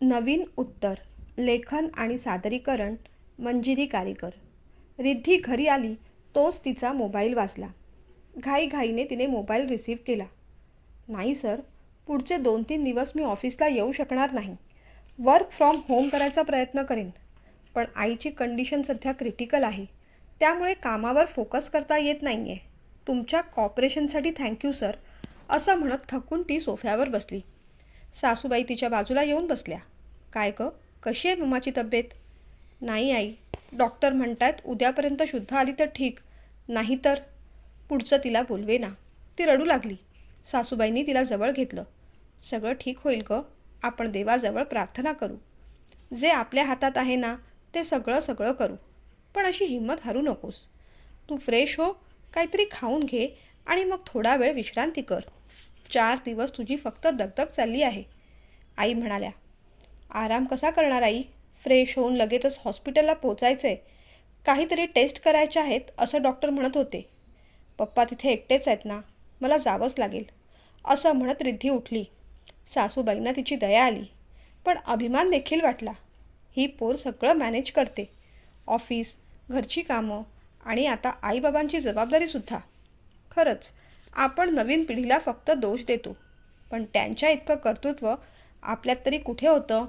नवीन उत्तर लेखन आणि सादरीकरण मंजिरी कारीकर. रिद्धी घरी आली तोच तिचा मोबाईल वाजला घाईघाईने तिने मोबाईल रिसीव्ह केला. नाही सर. पुढचे दोन तीन दिवस मी ऑफिसला येऊ शकणार नाही. वर्क फ्रॉम होम करायचा प्रयत्न करेन. पण आईची कंडिशन सध्या क्रिटिकल आहे. त्यामुळे कामावर फोकस करता येत नाही आहे तुमच्या कॉपरेशनसाठी थँक्यू सर असं म्हणत थकून ती सोफ्यावर बसली. सासूबाई तिच्या बाजूला येऊन बसल्या. काय ग? कशी आहे मम्माची तब्येत? नाही आई. डॉक्टर म्हणतायत उद्यापर्यंत शुद्ध आली तर ठीक. नाही तर? पुढचं तिला बोलवे ना. ती रडू लागली. सासूबाईंनी तिला जवळ घेतलं. सगळं ठीक होईल ग. आपण देवाजवळ प्रार्थना करू. जे आपल्या हातात आहे ना ते सगळं सगळं करू. पण अशी हिंमत हरू नकोस. तू फ्रेश हो काहीतरी खाऊन घे आणि मग थोडा वेळ विश्रांती कर. चार दिवस तुझी फक्त दगदग चालली आहे. आई म्हणाल्या आराम कसा करणार आई? फ्रेश होऊन लगेचच हॉस्पिटलला पोचायचं आहे काहीतरी टेस्ट करायच्या आहेत असं डॉक्टर म्हणत होते. पप्पा तिथे एकटेच आहेत ना? मला जावंच लागेल. असं म्हणत रिद्धी उठली. सासूबाईंना तिची दया आली. पण अभिमान देखील वाटला. ही पोर सगळं मॅनेज करते. ऑफिस घरची कामं आणि आता आईबाबांची जबाबदारीसुद्धा खरंच आपण नवीन पिढीला फक्त दोष देतो. पण त्यांच्या इतकं कर्तृत्व आपल्यात तरी कुठे होतं?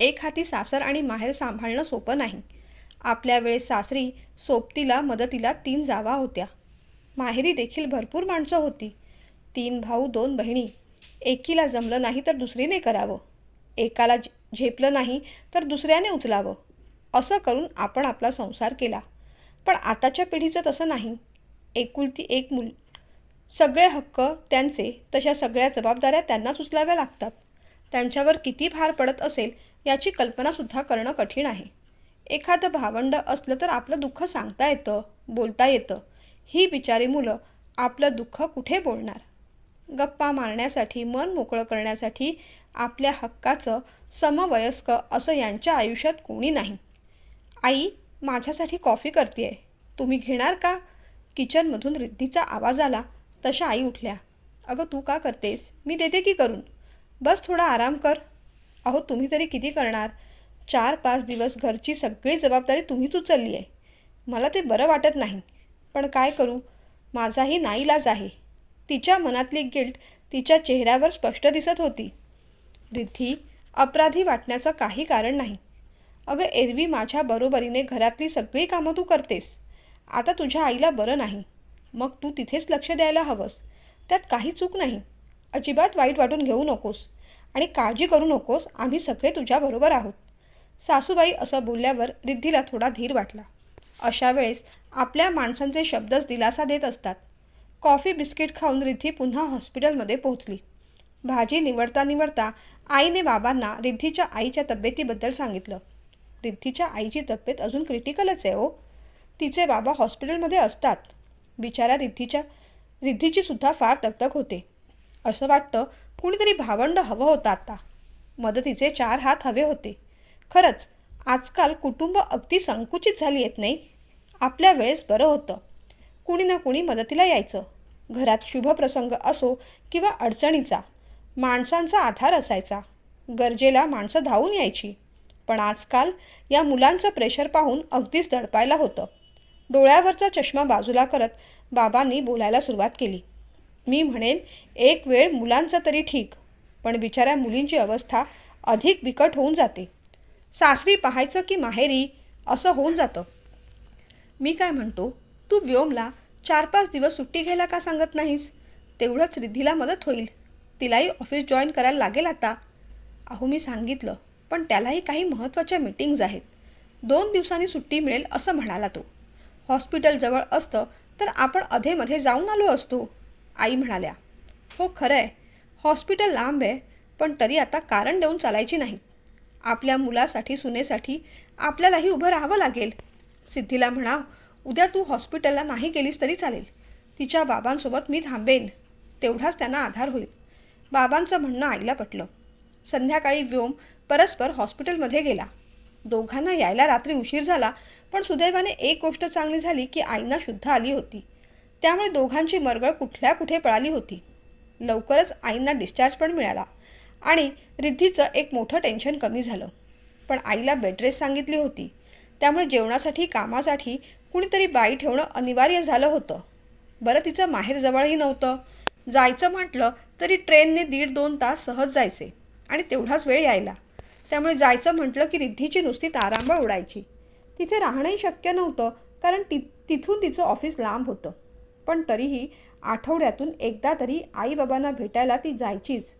एक हाती सासर आणि माहेर सांभाळणं सोपं नाही. आपल्या वेळेस सासरी सोबतीला मदतीला तीन जावा होत्या. माहेरी देखील भरपूर माणसं होती. तीन भाऊ दोन बहिणी. एकीला जमलं नाही तर दुसरीने करावं. एकाला झे- झेपलं नाही तर दुसऱ्याने उचलावं. असं करून आपण आपला संसार केला. पण आताच्या पिढीचं तसं नाही. एकुलती एक मूल सगळे हक्क त्यांचे तशा सगळ्या जबाबदाऱ्या त्यांनाच उचलाव्या लागतात. त्यांच्यावर किती भार पडत असेल याची कल्पनासुद्धा करणं कठीण आहे. एखादं भावंड असलं तर आपलं दुःख सांगता येतं बोलता येतं. ही बिचारी मुलं आपलं दुःख कुठे बोलणार? गप्पा मारण्यासाठी मन मोकळं करण्यासाठी आपल्या हक्काचं समवयस्क असं यांच्या आयुष्यात कोणी नाही. आई माझ्यासाठी कॉफी करते तुम्ही घेणार का? किचनमधून रिद्धीचा आवाज आला. तशा आई उठल्या. अगं तू का करतेस? मी देते की करून? बस थोडा आराम कर. अहो तुम्ही तरी किती करणार? चार पाच दिवस घरची सगळी जबाबदारी तुम्हीच उचलली आहे मला ते बरं वाटत नाही. पण काय करू? माझाही नाईलाज आहे. तिच्या मनातली गिल्ट तिच्या चेहऱ्यावर स्पष्ट दिसत होती. रिद्धी अपराधी वाटण्याचं काही कारण नाही. अगं एरवी माझ्या बरोबरीने घरातली सगळी कामं तू करतेस. आता तुझ्या आईला बरं नाही. मग तू तिथेच लक्ष द्यायला हवंस. त्यात काही चूक नाही. अजिबात वाईट वाटून घेऊ नकोस. आणि काळजी करू नकोस आम्ही सगळे तुझ्याबरोबर आहोत. सासूबाई असं बोलल्यावर रिद्धीला थोडा धीर वाटला. अशा वेळेस आपल्या माणसांचे शब्दच दिलासा देत असतात. कॉफी बिस्किट खाऊन रिद्धी पुन्हा हॉस्पिटलमध्ये पोहोचली. भाजी निवडता निवडता आईने बाबांना रिद्धीच्या आईच्या तब्येतीबद्दल सांगितलं. रिद्धीच्या आईची तब्येत अजून क्रिटिकलच आहे ओ तिचे बाबा हॉस्पिटलमध्ये असतात. बिचारा रिद्धीच्या रिद्धीची सुद्धा फार तकतक होते. असं वाटतं कुणीतरी भावंड हवं होतं आता. मदतीचे चार हात हवे होते. खरंच आजकाल कुटुंब अगदी संकुचित झाली येत नाही? आपल्या वेळेस बरं होतं. कुणी ना कुणी मदतीला यायचं. घरात शुभप्रसंग असो किंवा अडचणीचा माणसांचा आधार असायचा. गरजेला माणसं धावून यायची. पण आजकाल या मुलांचं प्रेशर पाहून अगदीच दडपायला होतं. डोळ्यावरचा चष्मा बाजूला करत बाबांनी बोलायला सुरुवात केली. मी म्हणेन एक वेळ मुलांचं तरी ठीक पण बिचाऱ्या मुलींची अवस्था अधिक बिकट होऊन जाते. सासरी पाहायचं की माहेरी असं होऊन जातं. मी काय म्हणतो तू व्योमला चार पाच दिवस सुट्टी घ्यायला का सांगत नाहीस? तेवढंच रिद्धीला मदत होईल. तिलाही ऑफिस जॉईन करायला लागेल आता. अहो मी सांगितलं पण त्यालाही काही महत्त्वाच्या मीटिंग्ज आहेत. दोन दिवसांनी सुट्टी मिळेल असं म्हणाला तो. हॉस्पिटल जवळ असतं तर आपण अधेमध्ये जाऊन आलो असतो. आई म्हणाल्या हो खरं आहे हॉस्पिटल लांब आहे पण तरी आता कारण देऊन चालायची नाही. आपल्या मुलासाठी सुनेसाठी आपल्यालाही उभं राहावं लागेल. सिद्धीला म्हणा उद्या तू हॉस्पिटलला नाही गेलीस तरी चालेल. तिच्या बाबांसोबत मी थांबेन. तेवढाच त्यांना आधार होईल. बाबांचं म्हणणं आईला पटलं. संध्याकाळी व्योम परस्पर हॉस्पिटलमध्ये गेला. दोघांना यायला रात्री उशीर झाला पण सुदैवाने एक गोष्ट चांगली झाली की आईना शुद्ध आली होती. त्यामुळे दोघांची मरगळ कुठल्या कुठे पळाली होती. लवकरच आईंना डिस्चार्ज पण मिळाला. आणि रिद्धीचं एक मोठं टेन्शन कमी झालं. पण आईला बेडरेस्ट सांगितली होती. त्यामुळे जेवणासाठी कामासाठी कुणीतरी बाई ठेवणं अनिवार्य झालं होतं. बरं तिचं माहेर जवळही नव्हतं. जायचं म्हटलं तरी ट्रेनने दीड दोन तास सहज जायचे. आणि तेवढाच वेळ यायला. त्यामुळे जायचं म्हटलं की रिद्धीची नुसती तारांबळ उडायची. तिथे राहणंही शक्य नव्हतं कारण ति तिथून तिचं ऑफिस लांब होतं. पण तरीही आठवड्यातून एकदा तरी आईबाबांना भेटायला ती जायचीच.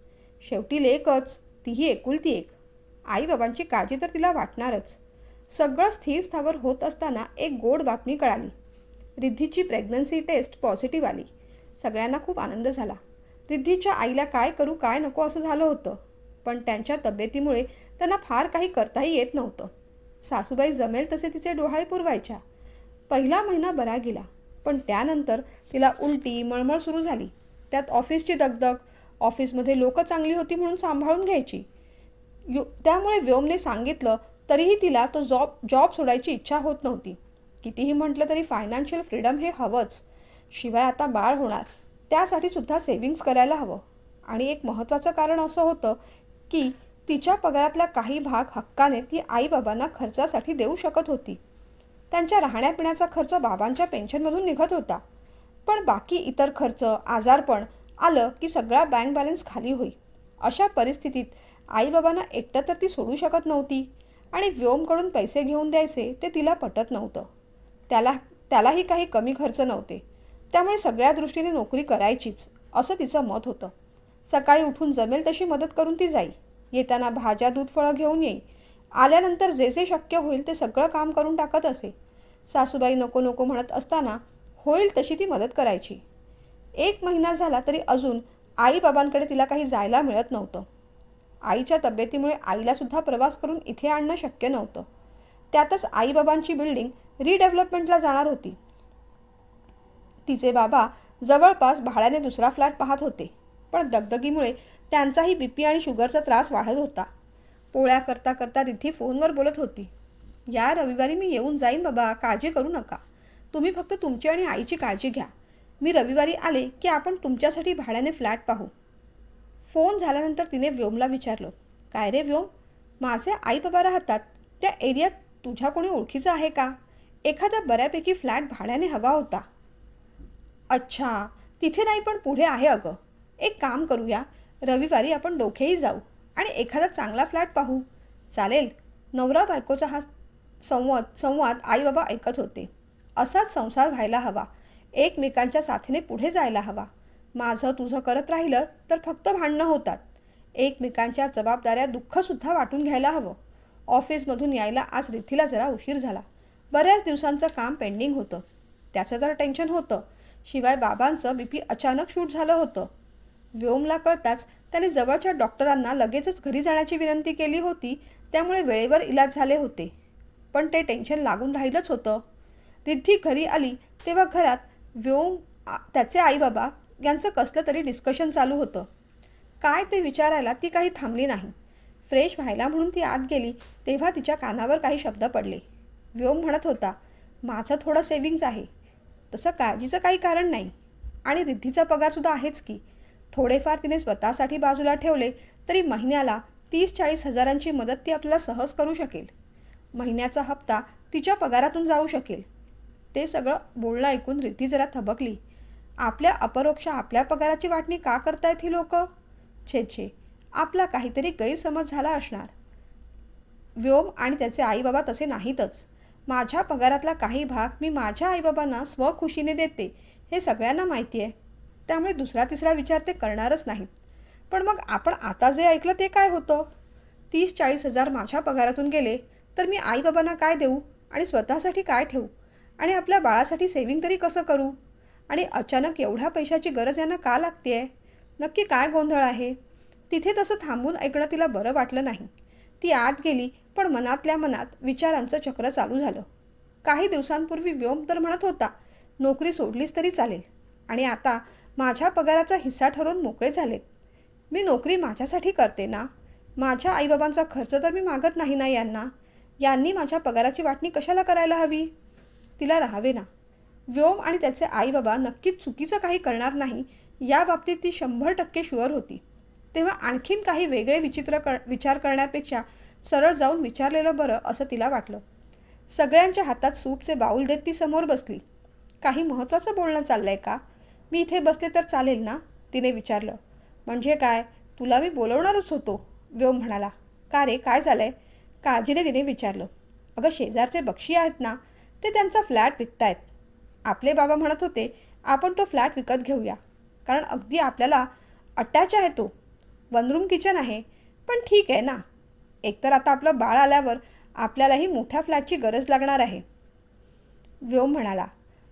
शेवटी लेकच तीही एकुलती एक. आईबाबांची काळजी तर तिला वाटणारच. सगळं स्थिर स्थावर होत असताना एक गोड बातमी कळाली. रिद्धीची प्रेग्नन्सी टेस्ट पॉझिटिव्ह आली. सगळ्यांना खूप आनंद झाला. रिद्धीच्या आईला काय करू काय नको असं झालं होतं. पण त्यांच्या तब्येतीमुळे त्यांना फार काही करताही येत नव्हतं. सासूबाई जमेल तसे तिचे डोहाळे पुरवायच्या. पहिला महिना बरा गेला. पण त्यानंतर तिला उलटी मळमळ सुरू झाली. त्यात ऑफिसची दगदग ऑफिसमध्ये लोकं चांगली होती म्हणून सांभाळून घ्यायची. यु त्यामुळे व्योमने सांगितलं तरीही तिला तो जॉब जॉब सोडायची इच्छा होत नव्हती. कितीही म्हटलं तरी फायनान्शियल फ्रीडम हे हवंच. शिवाय आता बाळ होणार त्यासाठी सुद्धा सेविंग्स करायला हवं. आणि एक महत्त्वाचं कारण असं होतं की तिच्या पगारातला काही भाग हक्काने ती आईबाबांना खर्चासाठी देऊ शकत होती. त्यांच्या राहण्यापिण्याचा खर्च बाबांच्या पेन्शनमधून निघत होता. पण बाकी इतर खर्च आजारपण आलं की सगळा बँक बॅलन्स खाली होई. अशा परिस्थितीत आईबाबांना एकटं तर ती सोडू शकत नव्हती आणि व्योमकडून पैसे घेऊन द्यायचे ते तिला पटत नव्हतं. त्याला त्यालाही काही कमी खर्च नव्हते. त्यामुळे सगळ्या दृष्टीने नोकरी करायचीच असं तिचं मत होतं. सकाळी उठून जमेल तशी मदत करून ती जाई. येताना भाज्या दूध फळं घेऊन येई. आल्यानंतर जे जे शक्य होईल ते सगळं काम करून टाकत असे. सासूबाई नको नको म्हणत असताना होईल तशी ती मदत करायची. एक महिना झाला तरी अजून आईबाबांकडे तिला काही जायला मिळत नव्हतं. आईच्या तब्येतीमुळे आईलासुद्धा प्रवास करून इथे आणणं शक्य नव्हतं. त्यातच आईबाबांची बिल्डिंग रिडेव्हलपमेंटला जाणार होती. तिचे बाबा जवळपास भाड्याने दुसरा फ्लॅट पाहत होते. पण दगदगीमुळे त्यांचाही बी पी आणि शुगरचा त्रास वाढत होता. पोळ्या करता करता रिद्धी फोनवर बोलत होती. या रविवारी मी येऊन जाईन बाबा काळजी करू नका. तुम्ही फक्त तुमची आणि आईची काळजी घ्या. मी रविवारी आले की आपण तुमच्यासाठी भाड्याने फ्लॅट पाहू. फोन झाल्यानंतर तिने व्योमला विचारलं काय रे व्योम? माझे आई बाबा राहतात. त्या एरियात तुझ्या कोणी ओळखीचं आहे का? एखादा बऱ्यापैकी फ्लॅट भाड्याने हवा होता. अच्छा तिथे नाही पण पुढे आहे अगं. एक काम करूया. रविवारी आपण दोघेही जाऊ. आणि एखादा चांगला फ्लॅट पाहू. चालेल. नवरा बायकोचा हा संवाद संवाद आई बाबा ऐकत होते. असाच संसार व्हायला हवा. एकमेकांच्या साथीने पुढे जायला हवा. माझं तुझं करत राहिलं तर फक्त भांडणं होतात. एकमेकांच्या जबाबदाऱ्या दुःखसुद्धा वाटून घ्यायला हवं. ऑफिसमधून यायला आज रिथीला जरा उशीर झाला. बऱ्याच दिवसांचं काम पेंडिंग होतं. त्याचं तर टेन्शन होतं. शिवाय बाबांचं बी पी अचानक शूट झालं होतं. व्योमला कळताच त्याने जवळच्या डॉक्टरांना लगेचच घरी जाण्याची विनंती केली होती. त्यामुळे वेळेवर इलाज झाले होते. पण ते टेन्शन लागून राहिलंच होतं. रिद्धी घरी आली तेव्हा घरात व्योम त्याचे आईबाबा यांचं कसलं तरी डिस्कशन चालू होतं. काय ते विचारायला ती काही थांबली नाही. फ्रेश व्हायला म्हणून ती आत गेली तेव्हा तिच्या कानावर काही शब्द पडले. व्योम म्हणत होता माझं थोडं सेविंग्ज आहे. तसं काळजीचं काही कारण नाही. आणि रिद्धीचा पगारसुद्धा आहेच की. थोडेफार तिने स्वतःसाठी बाजूला ठेवले तरी महिन्याला तीस चाळीस हजारांची मदत ती आपल्याला सहज करू शकेल. महिन्याचा हप्ता तिच्या पगारातून जाऊ शकेल. ते सगळं बोलणं ऐकून रिद्धी जरा थबकली. आपल्या अपरोक्ष आपल्या पगाराची वाटणी का करतायत ही लोक? छे छे आपला काहीतरी गैरसमज झाला असणार. व्योम आणि त्याचे आईबाबा तसे नाहीतच. माझ्या पगारातला काही भाग मी माझ्या आईबाबांना स्वखुशीने देते हे सगळ्यांना माहिती आहे त्यामुळे दुसरा तिसरा विचार ते करणारच नाहीत. पण मग आपण आता जे ऐकलं ते काय होतं? तीस चाळीस हजार माझ्या पगारातून गेले तर मी आईबाबांना काय देऊ? आणि स्वतःसाठी काय ठेवू? आणि आपल्या बाळासाठी सेविंग तरी कसं करू? आणि अचानक एवढ्या पैशाची गरज यांना का लागते आहे नक्की काय गोंधळ आहे? तिथे तसं थांबून ऐकणं तिला बरं वाटलं नाही. ती आत गेली पण मनातल्या मनात विचारांचं चक्र चालू झालं. काही दिवसांपूर्वी व्योम तर म्हणत होता नोकरी सोडलीच तरी चालेल. आणि आता माझ्या पगाराचा हिस्सा ठरवून मोकळे झालेत. मी नोकरी माझ्यासाठी करते ना? माझ्या आईबाबांचा खर्च तर मी मागत नाही ना यांना? यांनी माझ्या पगाराची वाटणी कशाला करायला हवी? तिला राहावे ना. व्योम आणि त्याचे आईबाबा नक्कीच चुकीचं काही करणार नाही या बाबतीत ती शंभर टक्के शुअर होती. तेव्हा आणखीन काही वेगळे विचित्र कर विचार करण्यापेक्षा सरळ जाऊन विचारलेलं बरं असं तिला वाटलं. सगळ्यांच्या हातात सूपचे बाऊल देत ती समोर बसली. काही महत्त्वाचं बोलणं चाललं आहे का? मी इथे बसले तर चालेल ना? तिने विचारलं. म्हणजे काय? तुला मी बोलवणारच होतो? व्योम म्हणाला. का रे? काय झालं आहे काळजीने तिने विचारलं. अगं शेजारचे बक्षी आहेत ना ते त्यांचा फ्लॅट विकतायत. आपले बाबा म्हणत होते आपण तो फ्लॅट विकत घेऊया. कारण अगदी आपल्याला अटॅच आहे तो. वन रूम किचन आहे. पण ठीक आहे ना? एकतर आता आपलं बाळ आल्यावर आपल्यालाही मोठ्या फ्लॅटची गरज लागणार आहे. व्योम म्हणाला.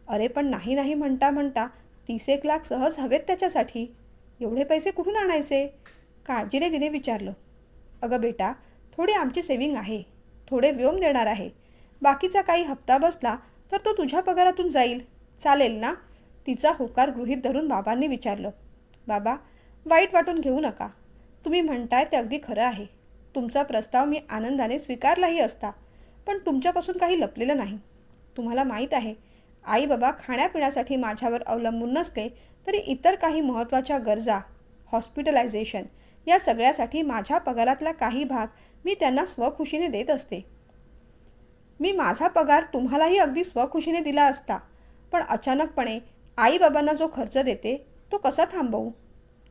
अरे पण नाही नाही म्हणता म्हणता तीस एक लाख सहज हवेत त्याच्यासाठी. एवढे पैसे कुठून आणायचे? काळजीने तिने विचारलं. अगं बेटा थोडी आमची सेविंग आहे. थोडे व्योम देणार आहे. बाकीचा काही हप्ता बसला तर तो तुझ्या पगारातून जाईल. चालेल ना? तिचा होकार गृहीत धरून बाबांनी विचारलं. बाबा वाईट वाटून घेऊ नका. तुम्ही म्हणताय ते अगदी खरं आहे. तुमचा प्रस्ताव मी आनंदाने स्वीकारलाही असता पण तुमच्यापासून काही लपलेलं नाही. तुम्हाला माहीत आहे आई बाबा खाण्यापिण्यासाठी माझ्यावर अवलंबून नसले तरी इतर काही महत्त्वाच्या गरजा हॉस्पिटलायझेशन या सगळ्यासाठी माझ्या पगारातला काही भाग मी त्यांना स्वखुशीने देत असते. मी माझा पगार तुम्हालाही अगदी स्वखुशीने दिला असता पण अचानकपणे आईबाबांना जो खर्च देते तो कसा थांबवू?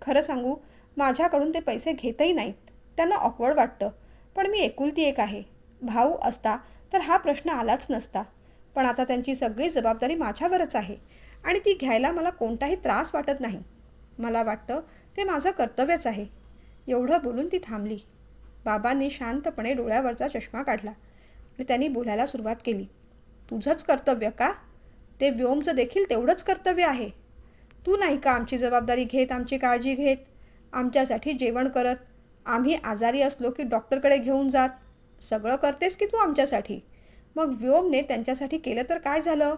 खरं सांगू माझ्याकडून ते पैसे घेतही नाहीत. त्यांना ऑकवर्ड वाटतं पण मी एकुलती एक आहे. भाऊ असता तर हा प्रश्न आलाच नसता. पण आता त्यांची सगळी जबाबदारी माझ्यावरच आहे आणि ती घ्यायला मला कोणताही त्रास वाटत नाही. मला वाटतं ते माझं कर्तव्यच आहे. एवढं बोलून ती थांबली. बाबांनी शांतपणे डोळ्यावरचा चष्मा काढला आणि त्यांनी बोलायला सुरुवात केली. तुझंच कर्तव्य का? ते व्योमचं देखील तेवढंच कर्तव्य आहे. तू नाही का आमची जबाबदारी घेत आमची काळजी घेत आमच्यासाठी जेवण करत? आम्ही आजारी असलो की डॉक्टरकडे घेऊन जात? सगळं करतेस की तू आमच्यासाठी? मग व्योमने त्यांच्यासाठी केलं तर काय झालं?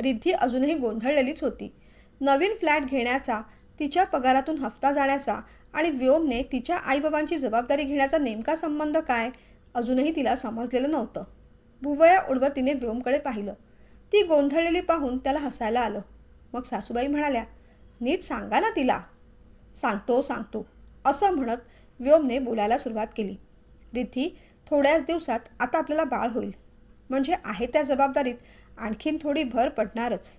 रिद्धी अजूनही गोंधळलेलीच होती. नवीन फ्लॅट घेण्याचा तिच्या पगारातून हफ्ता जाण्याचा आणि व्योमने तिच्या आईबाबांची जबाबदारी घेण्याचा नेमका संबंध काय अजूनही तिला समजलेलं नव्हतं. भुवया उडवत तिने व्योमकडे पाहिलं. ती गोंधळलेली पाहून त्याला हसायला आलं. मग सासूबाई म्हणाल्या नीट सांगा ना तिला. सांगतो सांगतो असं म्हणत व्योमने बोलायला सुरुवात केली. रिद्धी थोड्याच दिवसात आता आपल्याला बाळ होईल. म्हणजे आहे त्या जबाबदारीत आणखीन थोडी भर पडणारच.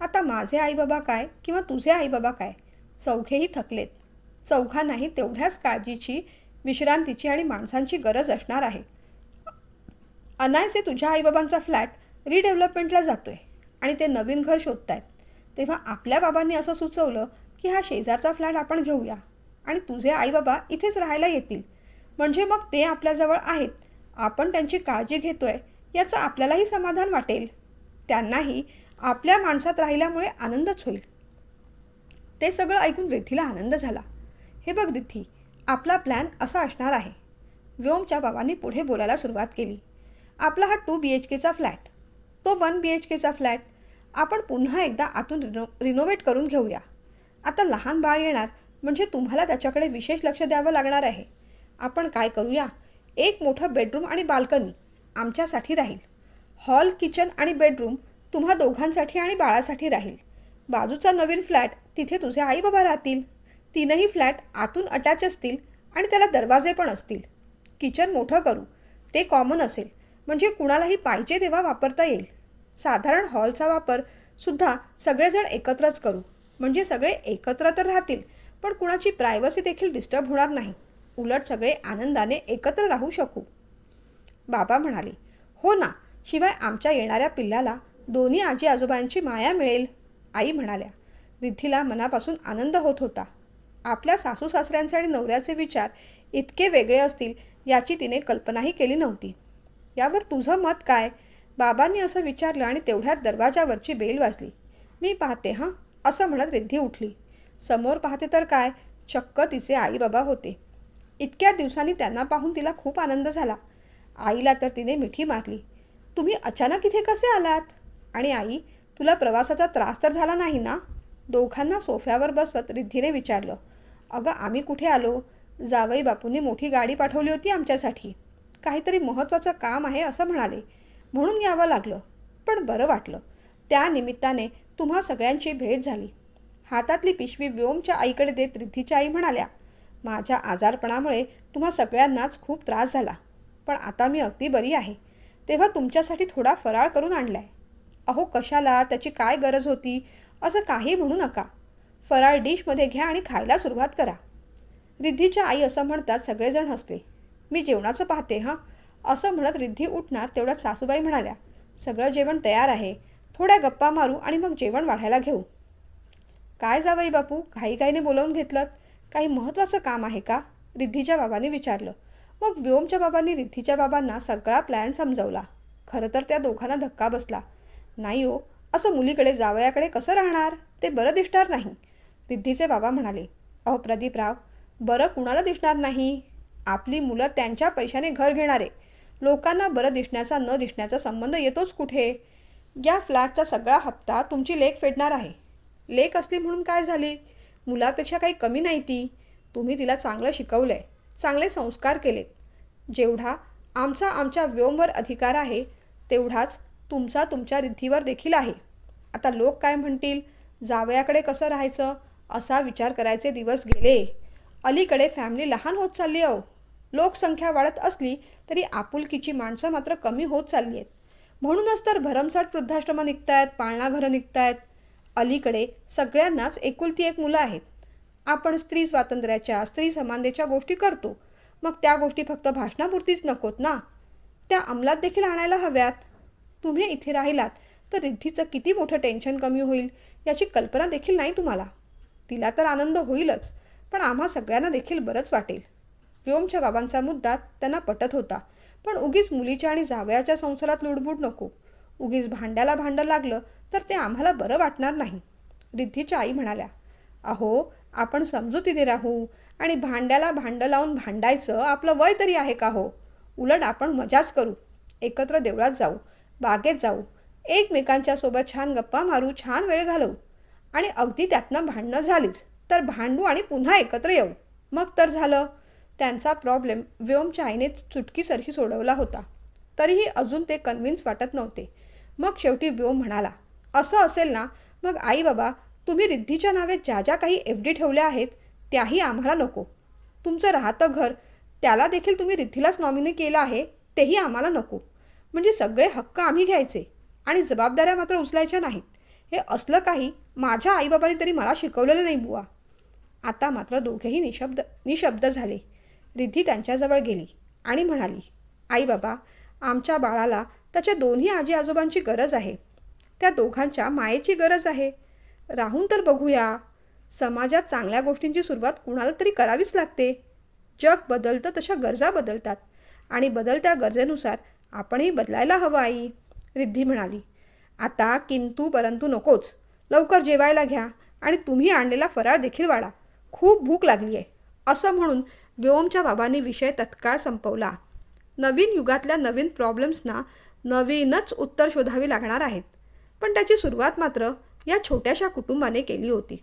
आता माझे आईबाबा काय किंवा तुझे आईबाबा काय? चौघेही थकलेत. चौघांनाही तेवढ्याच काळजीची विश्रांतीची आणि माणसांची गरज असणार आहे. अनायसे तुझ्या आईबाबांचा फ्लॅट रिडेव्हलपमेंटला जातोय आणि ते नवीन घर शोधतायत. तेव्हा आपल्या बाबांनी असं सुचवलं की हा शेजारचा फ्लॅट आपण घेऊया आणि तुझे आईबाबा इथेच राहायला येतील. म्हणजे मग ते आपल्याजवळ आहेत. आपण त्यांची काळजी घेतोय याचं आपल्यालाही समाधान वाटेल. त्यांनाही आपल्या माणसात राहिल्यामुळे आनंदच होईल. ते सगळं ऐकून रिद्धीला आनंद झाला. हे बघ रिद्धी आपला प्लॅन असा असणार आहे. व्योमच्या बाबांनी पुढे बोलायला सुरुवात केली. आपला हा टू बी एच केचा फ्लॅट तो वन बी एच केचा फ्लॅट आपण पुन्हा एकदा आतून रिनो रिनोव्हेट करून घेऊया. आता लहान बाळ येणार म्हणजे तुम्हाला त्याच्याकडे विशेष लक्ष द्यावं लागणार आहे. आपण काय करूया? एक मोठं बेडरूम आणि बाल्कनी आमच्यासाठी राहील. हॉल किचन आणि बेडरूम तुम्हा दोघांसाठी आणि बाळासाठी राहील. बाजूचा नवीन फ्लॅट तिथे तुझे आई बाबा राहतील. तीनही फ्लॅट आतून अटॅच असतील आणि त्याला दरवाजे पण असतील. किचन मोठं करू. ते कॉमन असेल. म्हणजे कुणालाही पाहिजे तेव्हा वापरता येईल. साधारण हॉलचा वापर सुद्धा सगळेजण एकत्रच करू. म्हणजे सगळे एकत्र तर राहतील पण कुणाची प्रायव्हसी देखील डिस्टर्ब होणार नाही. उलट सगळे आनंदाने एकत्र राहू शकू. बाबा म्हणाले हो ना शिवाय आमच्या येणाऱ्या पिल्लाला दोन्ही आजी आजोबांची माया मिळेल. आई म्हणाल्या रिद्धीला मनापासून आनंद होत होता. आपल्या सासू सासऱ्यांचे आणि नवऱ्याचे विचार इतके वेगळे असतील याची तिने कल्पनाही केली नव्हती. यावर तुझं मत काय? बाबांनी असं विचारलं आणि तेवढ्यात दरवाजावरची बेल वाजली. मी पाहते हां असं म्हणत रिद्धी उठली. समोर पाहते तर काय? चक्क तिचे आई बाबा होते. इतक्या दिवसांनी त्यांना पाहून तिला खूप आनंद झाला. आईला तर तिने मिठी मारली. तुम्ही अचानक इथे कसे आलात? आणि आई तुला प्रवासाचा त्रास तर झाला नाही ना? दोघांना सोफ्यावर बसवत रिद्धीने विचारलं. अगं आम्ही कुठे आलो? जावई बापूंनी मोठी गाडी पाठवली होती आमच्यासाठी. काहीतरी महत्त्वाचं काम आहे असं म्हणाले. म्हणून यावं लागलं. पण बरं वाटलं. त्या निमित्ताने तुम्हा सगळ्यांची भेट झाली. हातातली पिशवी व्योमच्या आईकडे देत रिद्धीच्या आई म्हणाल्या माझ्या आजारपणामुळे तुम्हा सगळ्यांनाच खूप त्रास झाला. पण आता मी अगदी बरी आहे. तेव्हा तुमच्यासाठी थोडा फराळ करून आणलाय. अहो कशाला? त्याची काय गरज होती? असं काही म्हणू नका. फराळ डिशमध्ये घ्या आणि खायला सुरुवात करा. रिद्धीच्या आई असं म्हणतात सगळेजण हसले. मी जेवणाचं पाहते हां. असं म्हणत रिद्धी उठणार तेवढ्यात सासूबाई म्हणाल्या सगळं जेवण तयार आहे. थोड्या गप्पा मारू आणि मग जेवण वाढायला घेऊ. काय जावई बापू? घाईघाईने बोलावून घेतलं काही महत्त्वाचं काम आहे का? रिद्धीच्या बाबांनी विचारलं. मग व्योमच्या बाबांनी रिद्धीच्या बाबांना सगळा प्लॅन समजवला. खरं तर त्या दोघांना धक्का बसला. नाही हो असं मुलीकडे जावयाकडे कसं राहणार? ते बरं दिसणार नाही. रिद्धीचे बाबा म्हणाले. अहो प्रदीपराव बरं कुणाला दिसणार नाही? आपली मुलं त्यांच्या पैशाने घर घेणारे. लोकांना बरं दिसण्याचा न दिसण्याचा संबंध येतोच कुठे? या फ्लॅटचा सगळा हप्ता तुमची लेख फेडणार आहे. लेख असली म्हणून काय झाली? मुलापेक्षा काही कमी नाही ती. तुम्ही तिला चांगलं शिकवलं आहे चांगले संस्कार केलेत. जेवढा आमचा आमच्या व्योमवर अधिकार आहे तेवढाच तुमचा तुमच्या रिद्धीवर देखील आहे. आता लोक काय म्हणतील? जावयाकडे कसं राहायचं? असा विचार करायचे दिवस गेले. अलीकडे फॅमिली लहान होत चालली अहो. लोकसंख्या वाढत असली तरी आपुलकीची माणसं मात्र कमी होत चालली आहेत. म्हणूनच तर भरमसाठ वृद्धाश्रमं आहेत पाळणाघरं आहेत अलीकडे सगळ्यांनाच एकुलती एक मुलं आहेत. आपण स्त्री स्वातंत्र्याच्या स्त्री समानतेच्या गोष्टी करतो. मग त्या गोष्टी फक्त भाषणापुरतीच नकोत ना? त्या अंमलात देखील आणायला हव्यात. तुम्ही इथे राहिलात तर रिद्धीचं किती मोठं टेन्शन कमी होईल याची कल्पना देखील नाही तुम्हाला. तिला तर आनंद होईलच पण आम्हा सगळ्यांना देखील बरंच वाटेल. व्योमच्या बाबांचा मुद्दा त्यांना पटत होता पण उगीच मुलीच्या आणि जावयाच्या संसारात लुडबुड नको. उगीच भांड्याला भांडं लागलं तर ते आम्हाला बरं वाटणार नाही. रिद्धीच्या आई म्हणाल्या अहो आपण समजुतीने राहू आणि भांड्याला भांडं लावून भांडायचं आपलं वय तरी आहे का हो? उलट आपण मजाच करू. एकत्र देवळात जाऊ बागेत जाऊ एकमेकांच्या सोबत छान गप्पा मारू छान वेळ घालवू. आणि अगदी त्यातनं भांडणं झालीच तर भांडू आणि पुन्हा एकत्र येऊ. मग तर झालं. त्यांचा प्रॉब्लेम व्योमच्या आईने चुटकीसरशी सोडवला होता. तरीही अजून ते कन्व्हिन्स वाटत नव्हते. मग शेवटी ब्यो म्हणाला असं असेल ना मग आई बाबा तुम्ही रिद्धीच्या नावे ज्या ज्या काही एफ डी ठेवल्या आहेत त्याही आम्हाला नको. तुमचं राहतं घर त्याला देखील तुम्ही रिद्धीलाच नॉमिनी केलं आहे तेही आम्हाला नको. म्हणजे सगळे हक्क आम्ही घ्यायचे आणि जबाबदाऱ्या मात्र उचलायच्या नाहीत. हे असलं काही माझ्या आईबाबांनी तरी मला शिकवलेलं नाही बुवा. आता मात्र दोघेही निशब्द निशब्द झाले. रिद्धी त्यांच्याजवळ गेली आणि म्हणाली आई बाबा आमच्या बाळाला त्याच्या दोन्ही आजी आजोबांची गरज आहे. त्या दोघांच्या मायेची गरज आहे. राहून तर बघूया. समाजात चांगल्या गोष्टींची सुरुवात कुणाला तरी करावीच लागते. जग बदलतं तशा गरजा बदलतात. आणि बदलत्या गरजेनुसार आपणही बदलायला हवं आई रिद्धी म्हणाली. आता किंतु परंतु नकोच. लवकर जेवायला घ्या आणि तुम्ही आणलेला फराळ देखील वाढा. खूप भूक लागली आहे असं म्हणून व्योमच्या बाबांनी विषय तत्काळ संपवला. नवीन युगातल्या नवीन प्रॉब्लेम्सना नवीनच उत्तर शोधावी लागणार आहेत. पण त्याची सुरुवात मात्र या छोट्याशा कुटुंबाने केली होती.